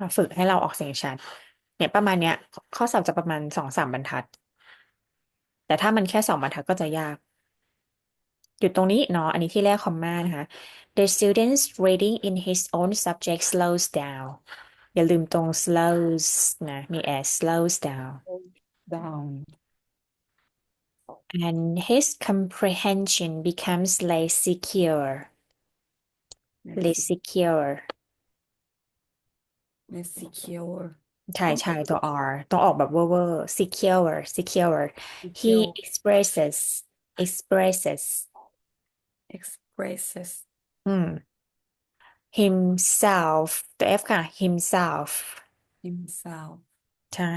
มาฝึกให้เราออกเสียงชัด เนี่ยประมาณเนี้ย ข้อสอบจะประมาณสองสามบรรทัด แต่ถ้ามันแค่สองบรรทัดก็จะยากหยุดตรงนี้เนาะ อันนี้ที่แรกคอมมานะคะ The student's reading in his own subject slows down อย่าลืมตรง slows นะ มี s slows down down and his comprehension becomes less secure less secure less secure ใช่ใช่ตัว R ต้องออกแบบเวอร์เวอร์ secure secure he secure expresses expresses expresses อืม himself ตัว F ค่ะ himself himself ใช่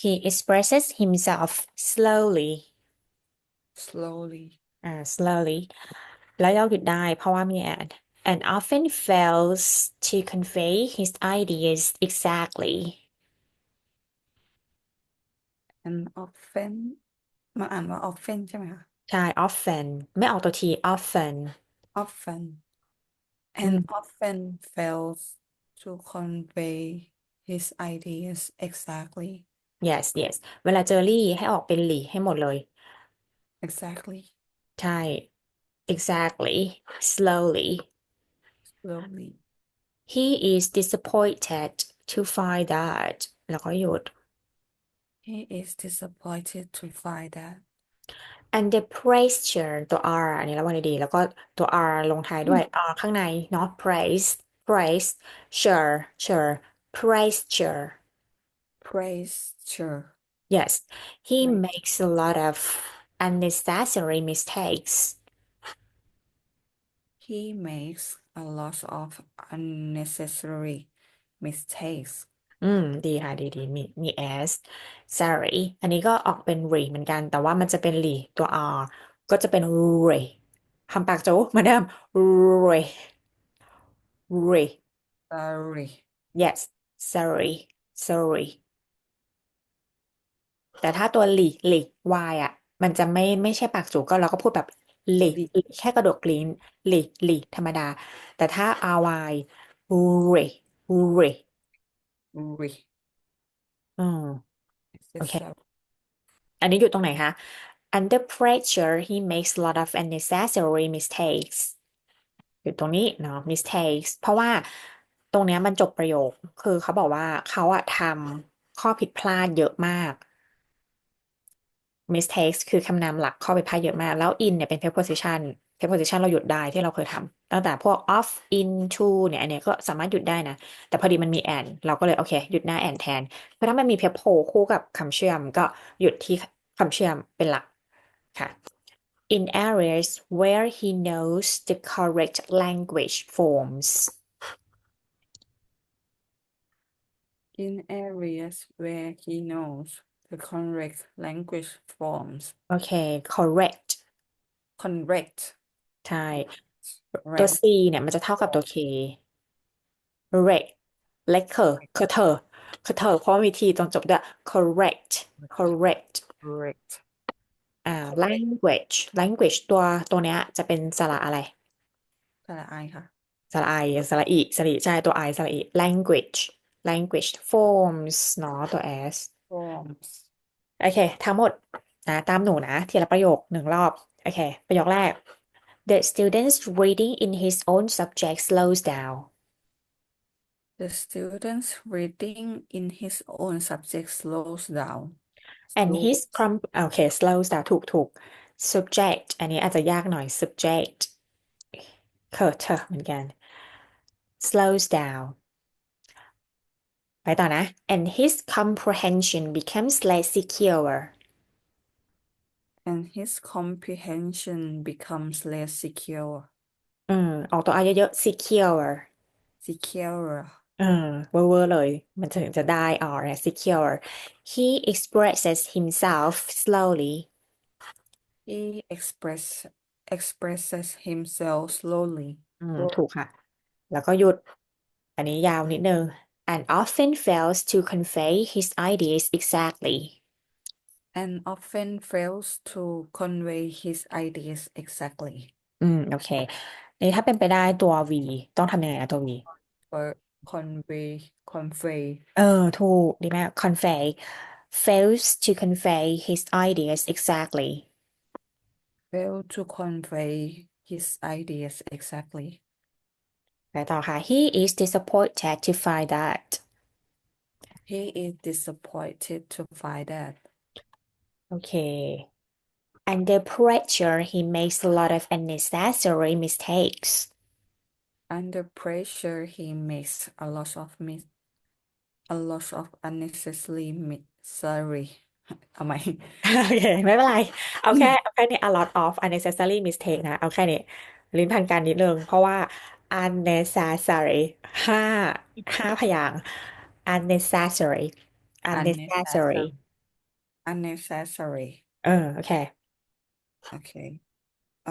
he expresses himself slowly slowly อ่า slowly แล้วเราหยุดได้เพราะว่ามี and and often fails to convey his ideas exactly and often มาอ่านว่า often ใช่ไหมคะ ใช่ often ไม่ออกตัวที often often อื and ม often fails to convey his ideas exactly yes yes เวลาเจอรี่ให้ออกเป็นหลีให้หมดเลย exactly ใช่ exactly slowly slowly he is disappointed to find that แล้วก็หยุด he is disappointed to find that under pressure ตัว R อันนี้ระวังดีๆแล้วก็ตัว R ลงท้ายด้วย R ข้างในเนาะ praise praise sure sure pressure pressure yes he Right. makes a lot of unnecessary mistakes he makes a lot of unnecessary mistakes อืม ดีค่ะ ดีดีมีมี s sorry อันนี้ก็ออกเป็น re เหมือนกัน แต่ว่ามันจะเป็น re ตัว r ก็จะเป็น re ทำปากโจ้เหมือนเดิม re re sorry yes sorry sorry แต่ถ้าตัว li li y อะ มันจะไม่ไม่ใช่ปากจูก็เราก็พูดแบบ li Li li แค่กระดกลิ้น li li ธรรมดา แต่ถ้า ry re re re อืมโอเค necessary อันนี้อยู่ตรงไหนคะ Under pressure he makes a lot of unnecessary mistakes อยู่ตรงนี้เนาะ mistakes เพราะว่าตรงเนี้ยมันจบประโยค คือเขาบอกว่าเขาอะทำข้อผิดพลาดเยอะมาก mistakes คือคำนามหลักข้อผิดพลาดเยอะมาก แล้ว in เนี่ยเป็น preposition preposition เราหยุดได้ที่เราเคยทำตั้งแต่พวก off into เนี่ยอันเนี้ยก็สามารถหยุดได้นะ แต่พอดีมันมี and เราก็เลยโอเค หยุดหน้า and แทน เพราะถ้ามันมี prepo คู่กับคำเชื่อมก็หยุดที่คำเชื่อมเป็นหลักค่ะ in areas where he knows the correct language forms in areas where he knows the correct language forms โอเค correct correct ใช่ ตัว correct C เนี่ยมันจะเท่ากับตัว K correct เล็กเคอคือเธอคือเธอเพราะว่ามี T ตรงจบด้วย correct correct correct อ่า language language ตัวตัวเนี้ยจะเป็นสระอะไร สระไอค่ะ สระไอสระอีสระอีใช่ตัว I สระอี language language forms เนาะตัว S forms โอเค ทั้งหมดนะตามหนูนะ ทีละประโยคหนึ่งรอบ โอเค ประโยคแรก The student's reading in his own subject slows down the student's reading in his own subject slows down and slow his com โอเค slows down ถูกถูก subject อันนี้อาจจะยากหน่อย subject เคอเธอเหมือนกัน slows down ไปต่อนะ and his comprehension becomes less secure and his comprehension becomes less secure อืม ออกตัว R เยอะๆ secure secure เออเวอร์เวอร์เลย มันถึงจะได้ R เนี่ย secure he expresses himself slowly he express expresses himself slowly อืม ถูกค่ะ แล้วก็หยุด อันนี้ยาวนิดนึง and often fails to convey his ideas exactly and often fails to convey his ideas exactly อืม โอเค นี่ถ้าเป็นไปได้ตัว V ต้องทำยังไงอะตัว V for convey convey เออ ถูก ดีมาก convey fails to convey his ideas exactly fail to convey his ideas exactly ไปต่อค่ะ he is disappointed to find that he is disappointed to find that โอเค under pressure he makes a lot of unnecessary mistakes under pressure he makes a lot of mis a lot of unnecessary mi sorry เอาใหม่ โอเค ไม่เป็นไร เอาแค่เอาแค่นี้ a lot of unnecessary mistake นะ เอาแค่นี้ ลิ้นพันกันนิดนึง เพราะว่า unnecessary ห้าห้าพยางค์ unnecessary unnecessary unnecessary unnecessary เออ โอเค okay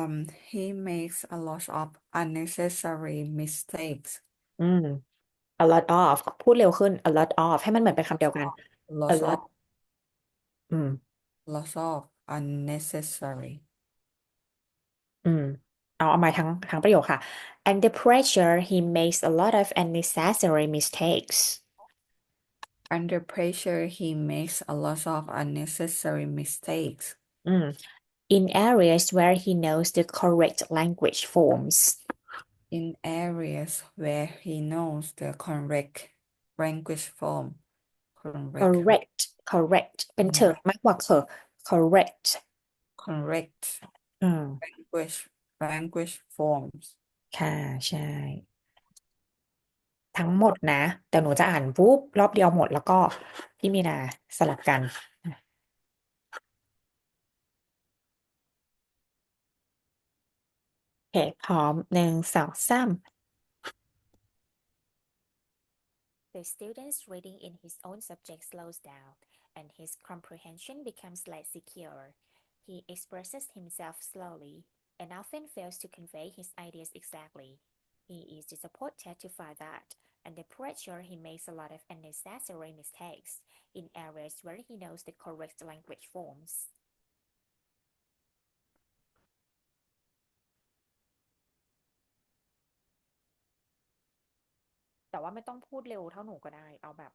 um he makes a lot of unnecessary mistakes อืม a lot of พูดเร็วขึ้น a lot of ให้มันเหมือนเป็นคำเดียวกัน a lots lot of อืม lots of unnecessary อืม เอาเอามาทั้งทั้งประโยคค่ะ under pressure he makes a lot of unnecessary mistakes under pressure he makes a lot of unnecessary mistakes อืม in areas where he knows the correct language forms in areas where he knows the correct language form correct correct correct เป็นเถอะมากกว่าเถอะ correct correct อืม language language forms ค่ะ ใช่ ทั้งหมดนะแต่หนูจะอ่านปุ๊บรอบเดียวหมดแล้วก็พี่มีนาสลับกัน โอเค พร้อมหนึ่งสองสาม The student's reading in his own subject slows down, and his comprehension becomes less secure. He expresses himself slowly and often fails to convey his ideas exactly. He is disappointed to find that, under pressure, he makes a lot of unnecessary mistakes in areas where he knows the correct language forms. แต่ว่าไม่ต้องพูดเร็วเท่าหนูก็ได้ เอาแบบ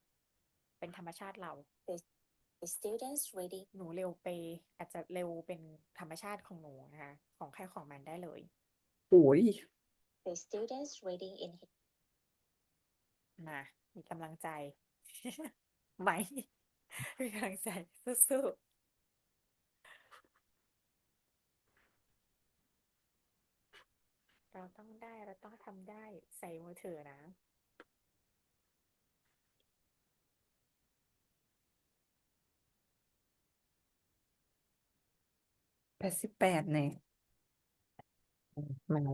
เป็นธรรมชาติเรา The, the students reading หนูเร็วไป อาจจะเร็วเป็นธรรมชาติของหนูนะคะของใครของมันได้เลย โอ้ย The students reading in his มามีกำลังใจ ไหม มีกำลังใจสู้ๆ เราต้องได้ เราต้องทำได้ใส่มือถือนะ แปดสิบแปดเนี่ยมัน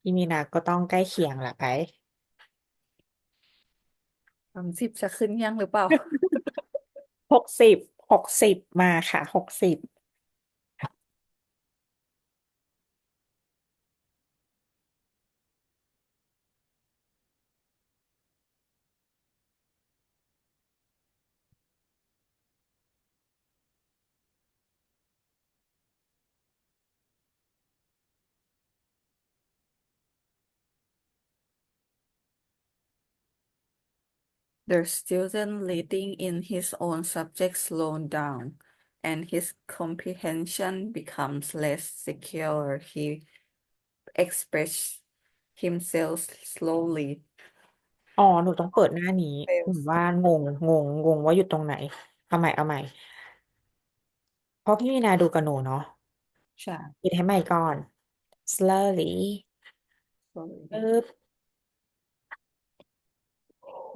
พี่มีนาก็ต้องใกล้เคียงแหละไป สามสิบจะขึ้นยังหรือเปล่า หกสิบ หกสิบมาค่ะ หกสิบ The student reading in his own subject slows down, and his comprehension becomes less secure. He expresses himself slowly. อ๋อ หนูต้องเปิดหน้านี้ Fails หนูว่างง งง งงว่าอยู่ตรงไหน เอาใหม่ เอาใหม่ เพราะพี่มีนาดูกับหนูเนาะ ใช่ ปิดให้ใหม่ก่อน slowly slowly ปึ๊บ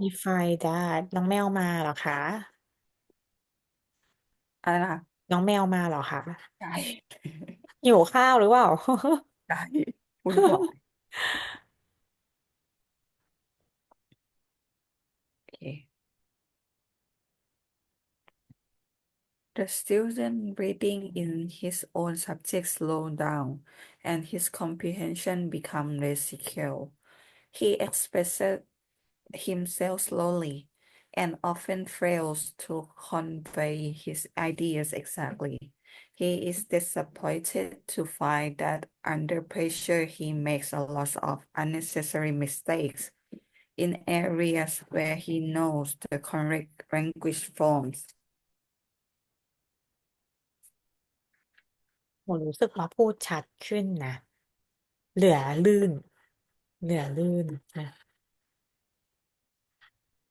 we find that น้องแมวมาเหรอคะ อะไรนะคะน้องแมวมาเหรอคะใช่หิวข้าวหรือเปล่าใช่วุ่นวายโอเค The student reading in his own subject slows down, and his comprehension becomes less secure. He expresses himself slowly and often fails to convey his ideas exactly. He is disappointed to find that under pressure he makes a lot of unnecessary mistakes. in areas where he knows the correct language forms. ผมรู้สึกว่าพูดชัดขึ้นนะ เหลือลื่น เหลือลื่นนะ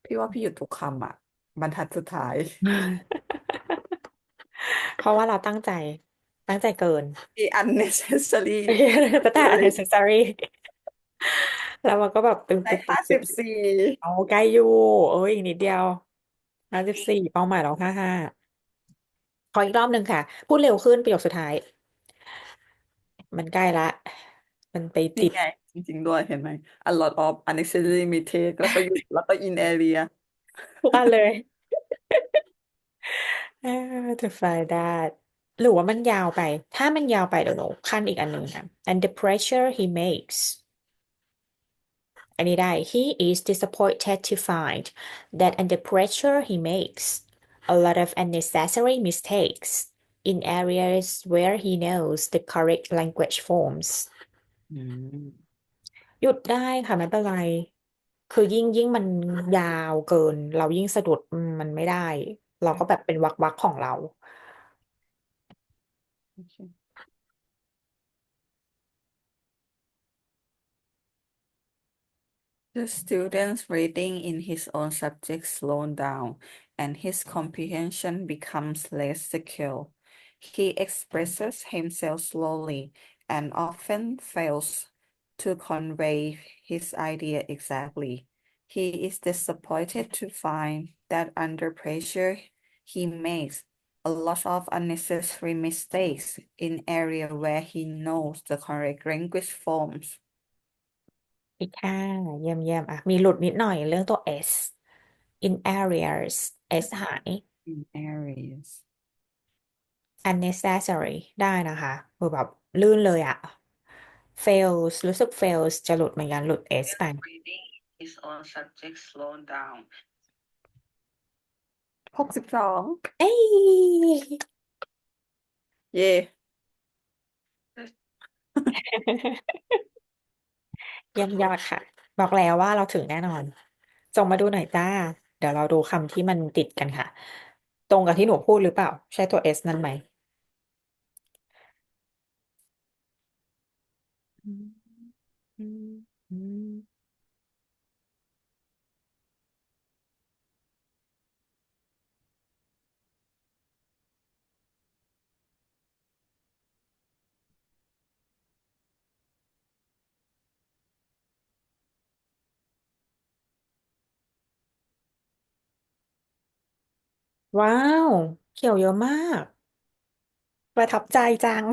พี่ว่าพี่หยุดทุกคำอะ บรรทัดสุดท้าย เพราะว่าเราตั้งใจ ตั้งใจเกินที่ unnecessary แต่แต่ unnecessary แล้วมันก็แบบตึงได้ตึงตึห้างตึสิงบสี่เอาใกล้อยู่ เอ้ยอีกนิดเดียวห้าสิบสี่เป้าหมายเราห้าห้าขออีกรอบหนึ่งค่ะ พูดเร็วขึ้นประโยคสุดท้าย มันใกล้ละ มันไปตินี่ดไง จริงๆด้วยเห็นไหม a lot of unnecessary mistake แล้วก็หยุดแล้วก็ in area ทุกอันเลย เออ to find that หรือว่ามันยาวไป ถ้ามันยาวไปเดี๋ยวหนูขั้นอีกอันหนึ่งค่ะ and the pressure he makes อันนี้ได้ he is disappointed to find that under pressure he makes a lot of unnecessary mistakes in areas where he knows the correct language forms อืม หยุดได้ค่ะไม่เป็นไร คือยิ่งยิ่งมันยาวเกิน เรายิ่งสะดุดอืมมันไม่ได้ เราก็แบบเป็นวักวักของเราโอเค The student's reading in his own subject slows down, and his comprehension becomes less secure. He expresses himself slowly and often fails to convey his idea exactly. He is disappointed to find that under pressure, he makes a lot of unnecessary mistakes in area where he knows the correct language forms. อีกค่ะเยี่ยมเยี่ยมอ่ะ มีหลุดนิดหน่อยเรื่องตัว s in areas s หาย In areas. unnecessary ได้นะคะคือแบบลื่นเลยอะ fails รู้สึก fails จะหลุดเหมือนกันหลุด s ไป reading his own subject slow down หกสิบสองเอ้ยเย่เยี่ยมยอดค่ะ บอกแล้วว่าเราถึงแน่นอน ส่งมาดูหน่อยจ้า เดี๋ยวเราดูคำที่มันติดกันค่ะ ตรงกับที่หนูพูดหรือเปล่า ใช่ตัว s นั่นไหมอืม อืมอืมว้าว เขียวเยอะมาก ประทับใจจัง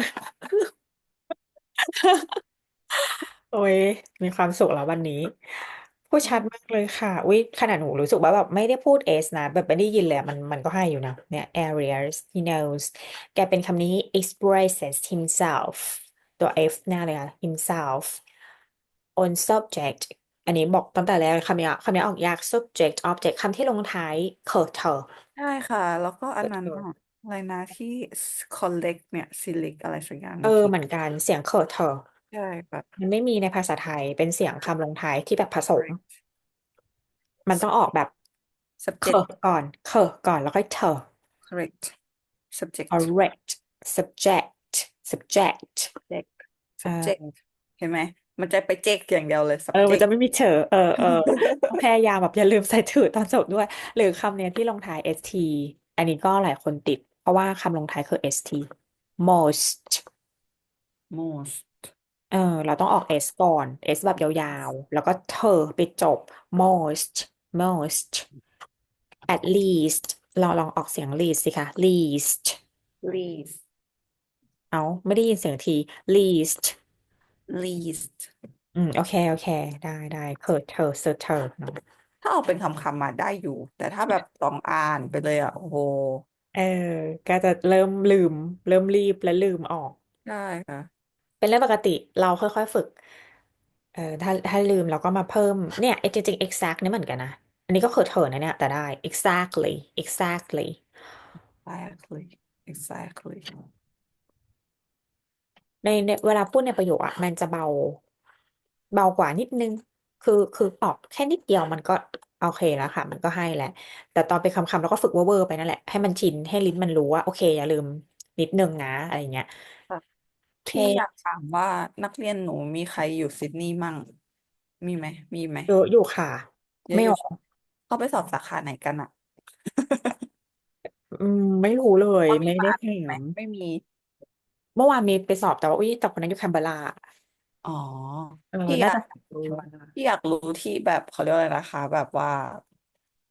โอ้ยมีความสุขแล้ววันนี้ พูดชัดมากเลยค่ะอุ้ยขนาดหนูรู้สึกว่าแบบไม่ได้พูด s นะ แบบไม่ได้ยินเลยอะมันมันก็ให้อยู่นะเนี่ย areas he knows แกเป็นคำนี้ expresses himself ตัว f หน้าเลยค่ะ himself on subject อันนี้บอกตั้งแต่แรกคำนี้คำนี้ออกยาก subject object คำที่ลงท้ายเคอเธอใช่ค่ะ แล้วก็อันเคอนั้นเธออะอะไรนะที่ collect เนี่ย select อะไรสักอย่างเอเมื่ออกี้เหมือนกันเสียงเคอเธอ ใช่ค่ะมันไม่มีในภาษาไทยเป็นเสียงคำลงท้ายที่แบบผสม correct มันต้องออกแบบ เค subject อก่อน เคอก่อนแล้วค่อยเธอ correct subject correct subject subject subject เออ subject เห็นไหม มันจะไปเจ๊กอย่างเดียวเลย เออมัน subject จะไม่มีเธอ เออเออต้องพยายามแบบอย่าลืมใส่ถือตอนจบด้วย หรือคำเนี้ยที่ลงท้าย st อันนี้ก็หลายคนติด เพราะว่าคำลงท้ายคือ st most most เออเราต้องออก s ก่อน s แบบยาวๆ แล้วก็เธอไปจบ most most at least เราลองออกเสียง least สิคะ least least เอาไม่ได้ยินเสียงที least least อืม โอเค โอเค ได้ได้เคิร์เธอเซอร์เธอเนาะถ้าเอาเป็นคำคำมาได้อยู่ แต่ถ้าแบบต้องอ่านไปเลยอะ โอ้โหเออ ก็จะเริ่มลืม เริ่มรีบและลืมออก ได้ค่ะ เป็นเรื่องปกติเราค่อยๆฝึก เออถ้าถ้าลืมเราก็มาเพิ่มเนี่ยจริงๆ exact เนี่ยเหมือนกันนะ อันนี้ก็เคิร์เธอนะเนี่ยแต่ได้ exactly exactly exactly exactly ในในเวลาพูดในประโยคอะมันจะเบา เบากว่านิดนึง คือคือออกแค่นิดเดียวมันก็โอเคแล้วค่ะ มันก็ให้แหละ แต่ตอนเป็นคำๆเราก็ฝึกเวอร์ๆไปนั่นแหละให้มันชินให้ลิ้นมันรู้ว่าโอเค อย่าลืมนิดนึงนะอะไรเงี้ยค่ะโอ เคพี่อยากถามว่านักเรียนหนูมีใครอยู่ซิดนีย์มั่ง มีไหม มีไหมเยอะอยู่ค่ะ เยอะอยู่ไม่ออกเขาไปสอบสาขาไหนกันอะอืมไม่รู้เลย เขามีไม่ได้มาถาไหมมไม่มี เมื่อวานมีไปสอบแต่ว่าอุ้ยแต่คนนั้นอยู่แคนเบอร์ราอ๋อ เออพี่อยากน่าจะสอบอยู่แคนเบอร์ราพี่อยากรู้ที่แบบเขาเรียกว่าอะไรนะคะ แบบว่า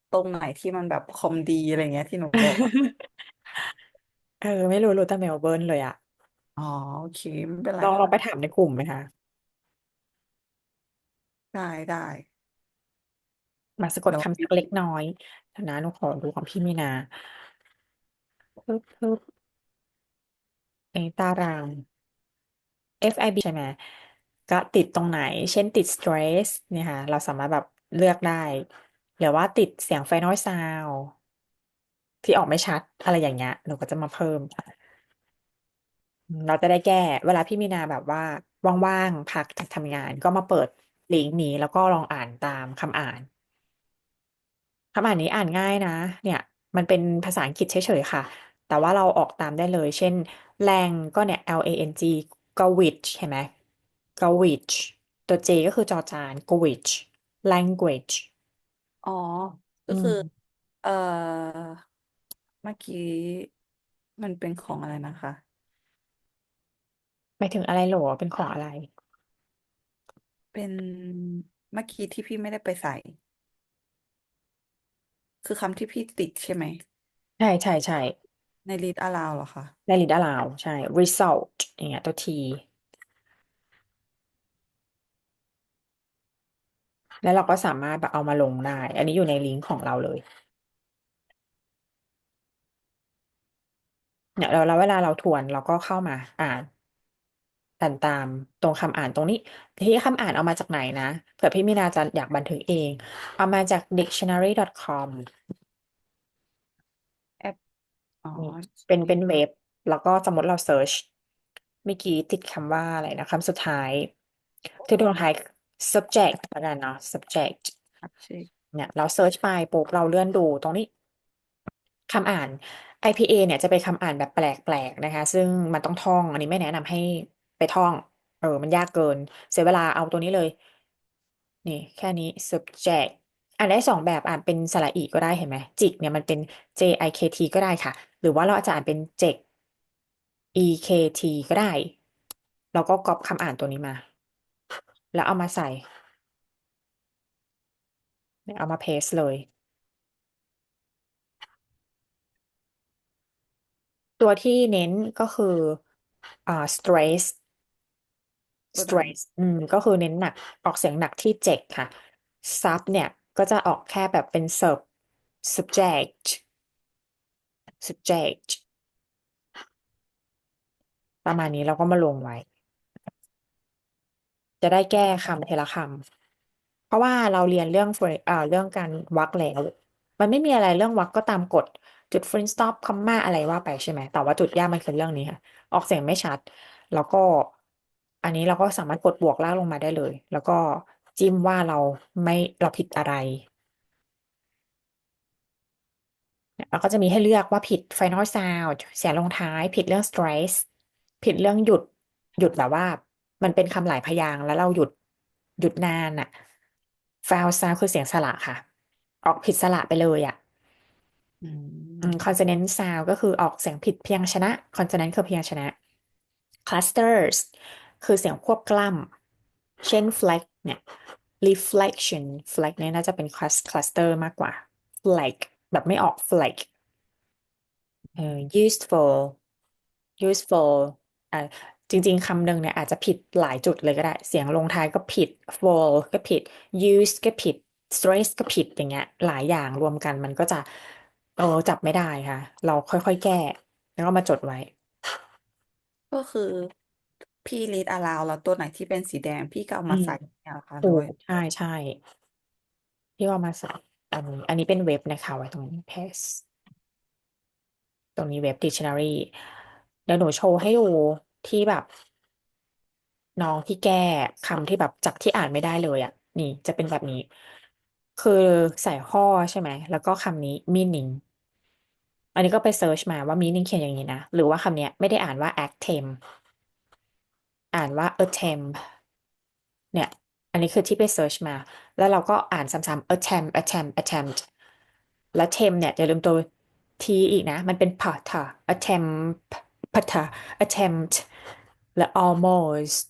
ตรงไหนที่มันแบบคอมดีอะไรเงี้ยที่หนูบอกอะเออ ไม่รู้รู้แต่เมลเบิร์นเลยอะ อ๋อ โอเค ไม่เป็นไรลองลองค่ะไปถามในกลุ่มไหมคะได้ได้มาสะกดเดี๋ยวคำสักเล็กน้อยเดี๋ยวนะหนูขอดูของพี่มีนาปึ๊บปึ๊บไอ้ตาราง FIB ใช่ไหมก็ติดตรงไหน เช่นติด stress เนี่ยค่ะ เราสามารถแบบเลือกได้ หรือว่าติดเสียง final sound ที่ออกไม่ชัดอะไรอย่างเงี้ยหนูก็จะมาเพิ่ม เราจะได้แก้ เวลาพี่มีนาแบบว่าว่างๆพักจากทำงานก็มาเปิดลิงก์นี้แล้วก็ลองอ่านตามคำอ่านคำอ่านนี้อ่านง่ายนะ เนี่ย มันเป็นภาษาอังกฤษเฉยๆค่ะ แต่ว่าเราออกตามได้เลย เช่น แรงก็เนี่ย L A N G ก็ which เห็นไหมก็ which ตัว J ก็คือจอจานก็ which language อ๋อ ก็อืคือ ม เอ่อ เมื่อกี้มันเป็นของอะไรนะคะ หมายถึงอะไรโหรอเป็นของอะไร เป็นเมื่อกี้ที่พี่ไม่ได้ไปใส่ คือคำที่พี่ติดใช่ไหม ใช่ใช่ใช่ใน read aloud เหรอคะได้ read aloud ใช่ result อย่างเงี้ยตัว T แล้วเราก็สามารถแบบเอามาลงได้ อันนี้อยู่ในลิงก์ของเราเลย เนี่ยเราแล้วเวลาเราทวนเราก็เข้ามาอ่าน อ่านตามตรงคำอ่านตรงนี้ ที่คำอ่านเอามาจากไหนนะ เผื่อพี่มีนาจะอยากบันทึกเอง เอามาจาก dictionary.com แอปอ๋อนี่เป็นเป็นเว็บ แล้วก็สมมติเราเซิร์ชเมื่อกี้ติดคำว่าอะไรนะคำสุดท้ายที่ตรงท้าย subject แล้วกันเนาะ subject ครับเช็คเนี่ยเราเซิร์ชไปปุ๊บเราเลื่อนดูตรงนี้คำอ่าน IPA เนี่ยจะเป็นคำอ่านแบบแปลกๆนะคะ ซึ่งมันต้องท่อง อันนี้ไม่แนะนำให้ ไปท่อง เออ มันยากเกิน เสียเวลาเอาตัวนี้เลย นี่ แค่นี้ subject อ่านได้สองแบบอ่านเป็นสระอีก็ได้เห็นไหมจิกเนี่ยมันเป็น J I K T ก็ได้ค่ะ หรือว่าเราอาจจะอ่านเป็นเจก E K T ก็ได้ เราก็ก๊อปคำอ่านตัวนี้มา แล้วเอามาใส่เอามาเพสเลย ตัวที่เน้นก็คืออ่า stress stress อืม ก็คือเน้นหนัก ออกเสียงหนักที่เจ็กค่ะ sub เนี่ย ก็จะออกแค่แบบเป็น sub subject subject ประมาณนี้เราก็มาลงไว้ จะได้แก้คำทีละคำ เพราะว่าเราเรียนเรื่อง phrase อ่าเรื่องการวรรคแล้ว มันไม่มีอะไรเรื่องวรรคก็ตามกฎจุด full stop คอมมาอะไรว่าไปใช่ไหม แต่ว่าจุดยากมันคือเรื่องนี้ค่ะ ออกเสียงไม่ชัด แล้วก็ อันนี้เราก็สามารถกดบวกลากลงมาได้เลย แล้วก็จิ้มว่าเราไม่เราผิดอะไรแล้วก็จะมีให้เลือกว่าผิด final sound เสียงลงท้าย ผิดเรื่อง stress ผิดเรื่องหยุดหยุดแบบว่า มันเป็นคำหลายพยางค์แล้วเราหยุดหยุดนานอะ foul sound คือเสียงสระค่ะ ออกผิดสระไปเลยอะอือืมม consonant sound ก็คือออกเสียงผิดพยัญชนะ consonant คือพยัญชนะ clusters คือเสียงควบกล้ำเช่น flag เนี่ย reflection flag เนี่ยน่าจะเป็น cluster มากกว่า flag แบบไม่ออก flag เออ useful useful อ่าจริง ๆคำหนึ่งเนี่ยอาจจะผิดหลายจุดเลยก็ได้ เสียงลงท้ายก็ผิด full ก็ผิด use ก็ผิด stress ก็ผิดอย่างเงี้ย หลายอย่างรวมกันมันก็จะเออจับไม่ได้ค่ะ เราค่อยๆแก้ แล้วก็มาจดไว้ ก็คือ พี่ read aloud แล้วตัวไหนที่เป็นสีแดงพี่ก็เอาอืมมาใส่เนี่ยเหรอคะถูด้วยกใช่ใช่ที่ว่ามาใส่อันนี้อันนี้เป็นเว็บนะคะ ไว้ตรงนี้ paste ตรงนี้เว็บ dictionary เดี๋ยวหนูโชว์ให้ดูที่แบบ น้องที่แก้คำที่แบบจากที่อ่านไม่ได้เลยอะ นี่จะเป็นแบบนี้ คือใส่ข้อใช่ไหม แล้วก็คำนี้ meaning อันนี้ก็ไปเซิร์ชมาว่า meaning เขียนอย่างนี้นะ หรือว่าคำเนี้ยไม่ได้อ่านว่า attempt อ่านว่า attempt เนี่ย อันนี้คือที่ไปเซิร์ชมา แล้วเราก็อ่านซ้ำๆ attempt attempt attempt แล้ว temp เนี่ยอย่าลืมตัว t อีกนะ มันเป็น p ท attempt p ท attempt และ almost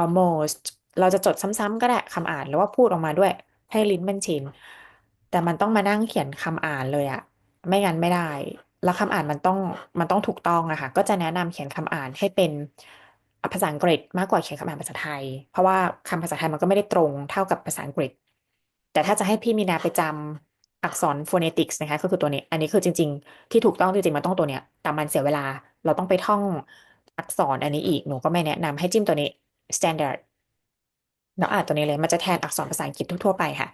almost เราจะจดซ้ำๆก็ได้คำอ่านแล้วว่าพูดออกมาด้วย ให้ลิ้นมันชิน แต่มันต้องมานั่งเขียนคำอ่านเลยอะไม่งั้นไม่ได้ แล้วคำอ่านมันต้องมันต้องถูกต้องอะค่ะ ก็จะแนะนำเขียนคำอ่านให้เป็น ภาษาอังกฤษมากกว่าเขียนคำอ่านภาษาไทย เพราะว่าคำภาษาไทยมันก็ไม่ได้ตรงเท่ากับภาษาอังกฤษ แต่ถ้าจะให้พี่มีนาไปจำอักษร phonetics นะคะก็คือตัวนี้ อันนี้คือจริง ๆ ที่ถูกต้องจริงๆมันต้องตัวเนี้ยแต่มันเสียเวลาเราต้องไปท่องอักษรอันนี้อีกหนูก็ไม่แนะนำให้จิ้มตัวนี้ standard แล้วอ่านตัวนี้เลยมันจะแทนอักษรภาษาอังกฤษทั่วๆไปค่ะ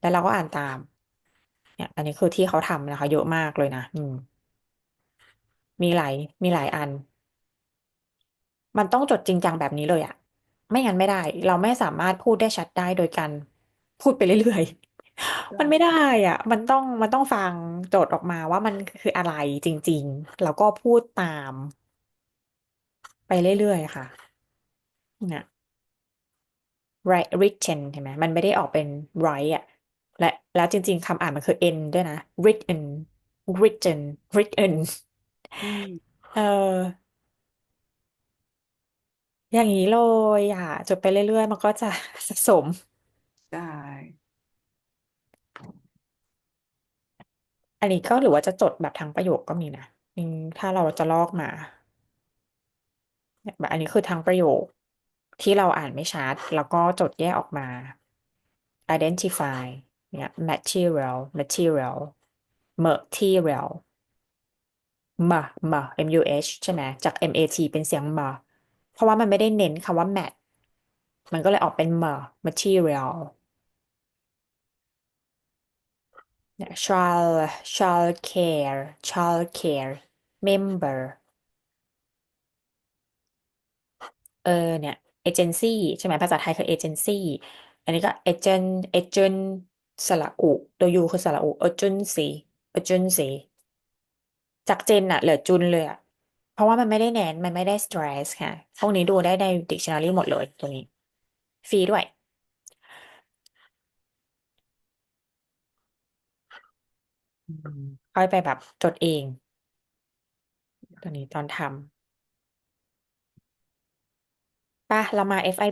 แล้วเราก็อ่านตาม เนี่ย อันนี้คือที่เขาทำนะคะ เยอะมากเลยนะอืมมีหลายมีหลายอัน มันต้องจดจริงจังแบบนี้เลยอะไม่งั้นไม่ได้ เราไม่สามารถพูดได้ชัดได้โดยการพูดไปเรื่อยๆ มันไม่ได้อะมันต้องมันต้องฟังโจทย์ออกมาว่ามันคืออะไรจริง ๆ แล้วก็พูดตามไปเรื่อยๆค่ะเนี่ย write written เห็นไหมมันไม่ได้ออกเป็น write อะและแล้วจริง ๆคำอ่านมันคือ n ด้วยนะ written written written อืมเออ อย่างนี้เลยอะจดไปเรื่อยๆ มันก็จะ สะสม ได้ อันนี้ก็หรือว่าจะจดแบบทั้งประโยคก็มีนะอืมถ้าเราจะลอกมาเนี่ยแบบอันนี้คือทั้งประโยค ที่เราอ่านไม่ชัด แล้วก็จดแยกออกมา identify เนี่ย material material material มามา muh ใช่ไหมจาก mat เป็นเสียงมา เพราะว่ามันไม่ได้เน้นคำว่า mat มันก็เลยออกเป็นมา material เนี่ย child child care child care member เออเนี่ย agency ใช่ไหมภาษาไทยคือ agency อันนี้ก็ agent agent สระอุตัวยูคือสระอุ agency agency จากเจนอะเหลือจุนเลยอะ เพราะว่ามันไม่ได้แนนมันไม่ได้ stress ค่ะ พวกนี้ดูได้ใน dictionary หมดเลยตัวนี้ ฟรีด้วย อืมค่อยไปแบบจดเอง ตัวนี้ตอนทำป่ะเรามา FI